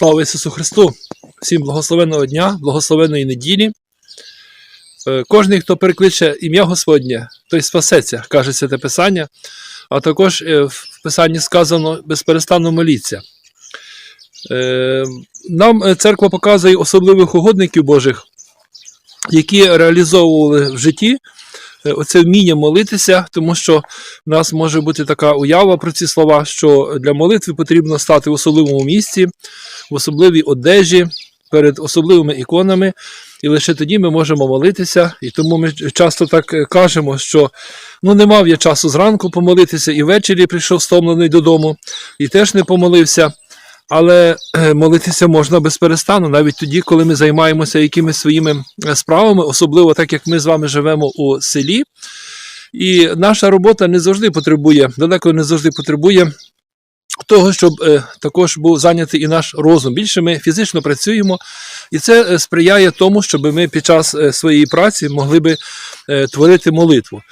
Слава Ісусу Христу! Всім благословенного дня, благословенної неділі. Е, Кожний, хто перекличе ім'я Господнє, той спасеться, каже Святе Писання, а також е, в Писанні сказано безперестанно моліться. Е, Нам церква показує особливих угодників Божих, які реалізовували в житті оце вміння молитися, тому що в нас може бути така уява про ці слова, що для молитви потрібно стати в особливому місці, в особливій одежі, перед особливими іконами, і лише тоді ми можемо молитися. І тому ми часто так е, кажемо, що ну не мав я часу зранку помолитися, і ввечері прийшов стомлений додому, і теж не помолився. Але е, молитися можна без перестану, навіть тоді, коли ми займаємося якимись своїми е, справами, особливо так як ми з вами живемо у селі. І наша робота не завжди потребує, далеко не завжди потребує того, щоб е, також був зайнятий і наш розум. Більше ми фізично працюємо, і це сприяє тому, щоб ми під час своєї праці могли би творити молитву.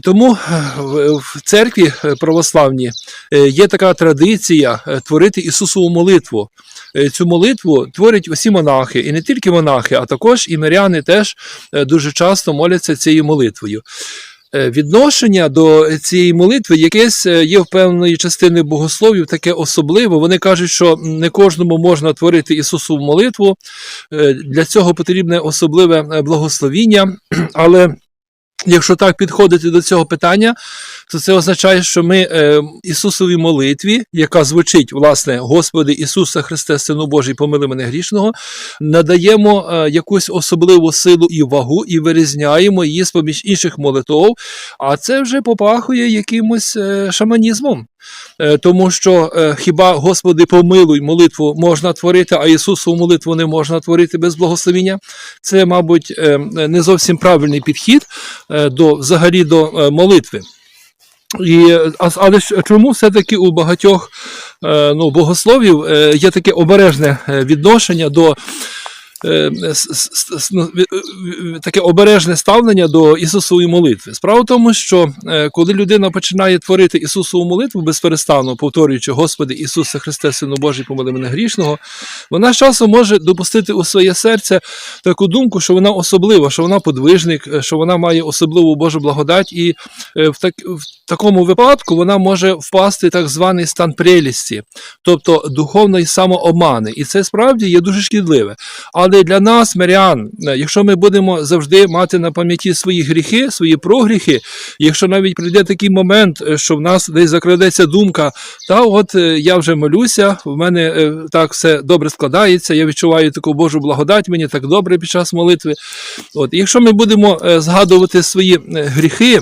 І тому е, в церкві е, православній е, є така традиція творити Ісусову молитву. Цю молитву творять усі монахи, і не тільки монахи, а також і миряни теж дуже часто моляться цією молитвою. Відношення до цієї молитви якесь є в певної частини богословів таке особливе. Вони кажуть, що не кожному можна творити Ісусову молитву. Для цього потрібне особливе благословіння, але Якщо так підходити до цього питання, то це означає, що ми е, Ісусовій молитві, яка звучить, власне, Господи Ісуса Христе, Сину Божий, помили мене грішного, надаємо е, якусь особливу силу і вагу і вирізняємо її з поміж інших молитов, а це вже попахує якимось е, шаманізмом. Е, Тому що е, хіба Господи помилуй молитву можна творити, а Ісусову молитву не можна творити без благословіння. Це, мабуть, е, не зовсім правильний підхід до взагалі до молитви. І, але чому все-таки у багатьох ну, богословів є таке обережне відношення до е, ну, ві- таке обережне ставлення до Ісусової молитви. Справа в тому, що е, коли людина починає творити Ісусову молитву безперестанно, повторюючи Господи Ісусе Христе, Сину Божий, помили мене грішного, вона з часом може допустити у своє серце таку думку, що вона особлива, що вона подвижник, е, що вона має особливу Божу благодать, і е, в, так, в такому випадку вона може впасти в так званий стан прелісті, тобто духовної самообмани. І це справді є дуже шкідливе. Але для нас, мирян, якщо ми будемо завжди мати на пам'яті свої гріхи, свої прогріхи, якщо навіть прийде такий момент, е, що в нас десь закрадеться думка, та от е, я вже молюся, в мене е, так все добре складається, я відчуваю таку Божу благодать, мені так добре під час молитви. От, якщо ми будемо згадувати свої гріхи,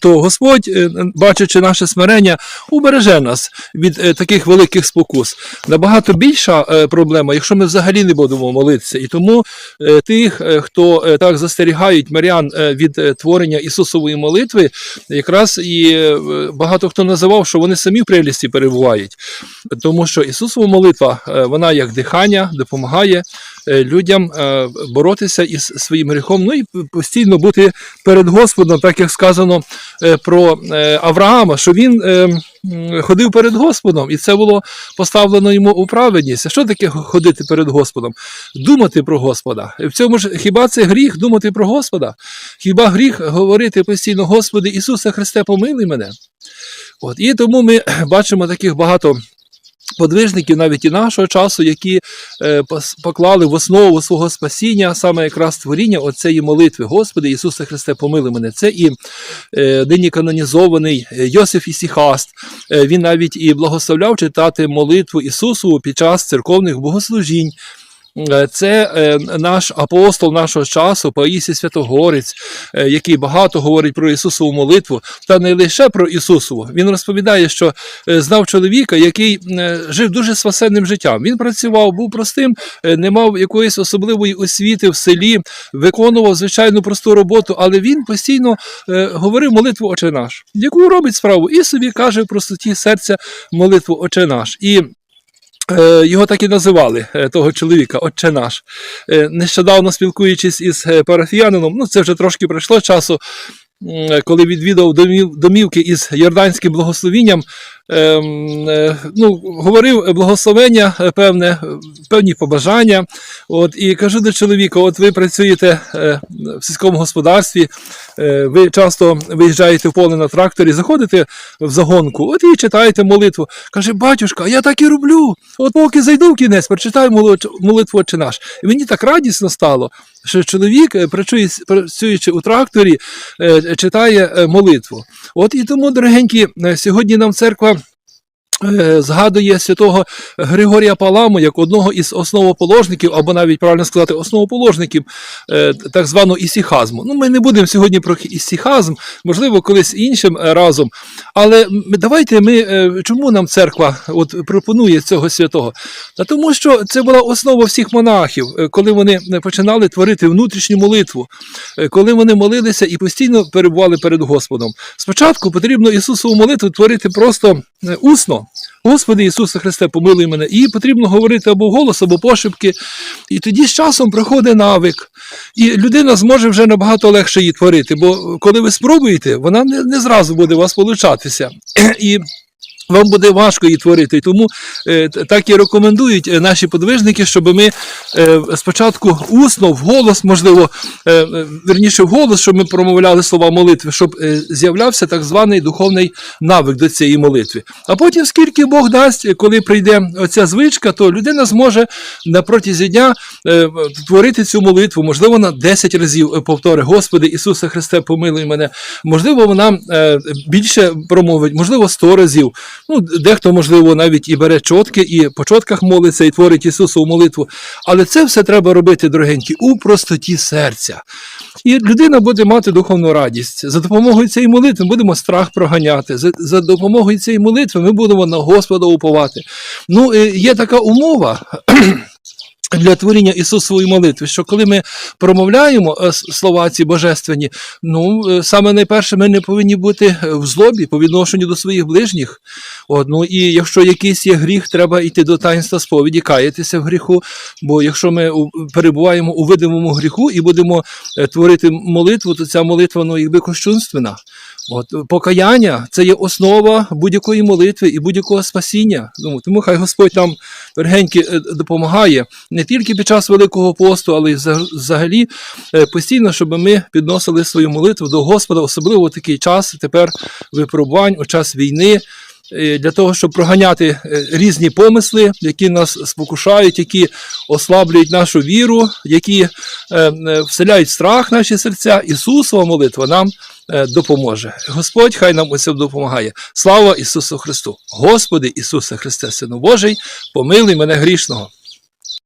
то Господь, е, бачачи наше смирення, убереже нас від е, таких великих спокус. Набагато більша е, проблема, якщо ми взагалі не будемо молитися. І тому е, тих, е, хто е, так застерігають марян е, від е, творення Ісусової молитви, якраз і е, багато хто називав, що вони самі в прелісті перебувають. Тому що Ісусова молитва, е, вона як дихання допомагає е, людям е, боротися із своїм гріхом, ну і постійно бути перед Господом, так як сказано е, про е, Авраама, що він е, ходив перед Господом, і це було поставлено йому у праведність. Що таке ходити перед Господом? Думати про Господа. В цьому ж хіба це гріх думати про Господа? Хіба гріх говорити постійно, Господи Ісусе Христе, помилуй мене? От, і тому ми бачимо таких багато подвижників навіть і нашого часу, які е, поклали в основу свого спасіння саме якраз творіння оцеї молитви. Господи Ісусе Христе, помили мене. Це і е, нині канонізований е, Йосиф Ісіхаст. Він навіть і благословляв читати молитву Ісусу під час церковних богослужінь. Е, Це е, наш апостол нашого часу, Паїсій Святогорець, е, який багато говорить про Ісусову молитву, та не лише про Ісусову. Він розповідає, що знав чоловіка, який жив дуже спасенним життям. Він працював, був простим, не мав якоїсь особливої освіти в селі, виконував звичайну просту роботу, але він постійно говорив молитву Отче наш, яку робить справу, і собі каже в простоті серця молитву Отче наш. І Його так і називали, е, того чоловіка, отче наш. Е, Нещодавно спілкуючись із е, парафіянином, ну це вже трошки пройшло часу, коли відвідав домів, домівки із йорданським благословінням, е, ну, говорив благословення, е, певне, е, певні побажання. От, і кажу до чоловіка: от ви працюєте е, в сільському господарстві, е, ви часто виїжджаєте в поле на тракторі, заходите в загонку, от і читаєте молитву. Каже, батюшка, я так і роблю. От поки зайду в кінець, прочитаю молитву «Отче наш. І мені так радісно стало, що чоловік, е, працюючи у тракторі, е, читає е, молитву. От і тому, дорогенькі, е, сьогодні нам церква. Е, Згадує святого Григорія Паламу як одного із основоположників, або навіть правильно сказати, основоположників е, так званого ісіхазму. Ну, ми не будемо сьогодні про ісіхазм, можливо, колись іншим е, разом. Але давайте ми чому нам церква от пропонує цього святого? Та тому, що це була основа всіх монахів, коли вони починали творити внутрішню молитву, коли вони молилися і постійно перебували перед Господом. Спочатку потрібно Ісусову молитву творити просто е, Господи Ісусе Христе, помилуй мене. І потрібно говорити або голос, або пошепки. І тоді з часом проходить навик. І людина зможе вже набагато легше її творити, бо коли ви спробуєте, вона не, не зразу буде у вас получатися. І вам буде важко її творити. Тому е, так і рекомендують е, наші подвижники, щоб ми е, спочатку усно, вголос, можливо, е, верніше вголос, щоб ми промовляли слова молитви, щоб з'являвся так званий духовний навик до цієї молитви. А потім, скільки Бог дасть, коли прийде оця звичка, то людина зможе на протязі дня творити цю молитву, можливо, на 10 разів повтори Господи Ісусе Христе, помилуй мене. Можливо, вона більше промовить, можливо, 100 разів. Ну, дехто, можливо, навіть і бере чотки, і по чотках молиться, і творить Ісусову молитву. Але це все треба робити, дорогенькі, у простоті серця. І людина буде мати духовну радість. За допомогою цієї молитви ми будемо страх проганяти. За, за допомогою цієї молитви ми будемо на Господа уповати. Ну, є така умова. Для творіння Ісусової молитви, що коли ми промовляємо е, слова ці божественні, ну е, саме найперше, ми не повинні бути е, в злобі по відношенню до своїх ближніх. От, ну, і якщо якийсь є гріх, треба йти до таїнства сповіді, каятися в гріху. Бо якщо ми перебуваємо у видимому гріху і будемо творити молитву, то ця молитва ну, якби кощунственна. От, покаяння це є основа будь-якої молитви і будь-якого спасіння. Ну, тому хай Господь нам вергеньки е, допомагає не тільки під час Великого посту, але й взаг- взагалі е, постійно, щоб ми підносили свою молитву до Господа, особливо у такий час тепер випробувань, у час війни. е, Для того, щоб проганяти різні помисли, які нас спокушають, які ослаблюють нашу віру, які вселяють страх в наші серця, Ісусова молитва нам допоможе. Господь хай нам у цьому допомагає. Слава Ісусу Христу! Господи Ісусе Христе, Сину Божий, помилуй мене грішного.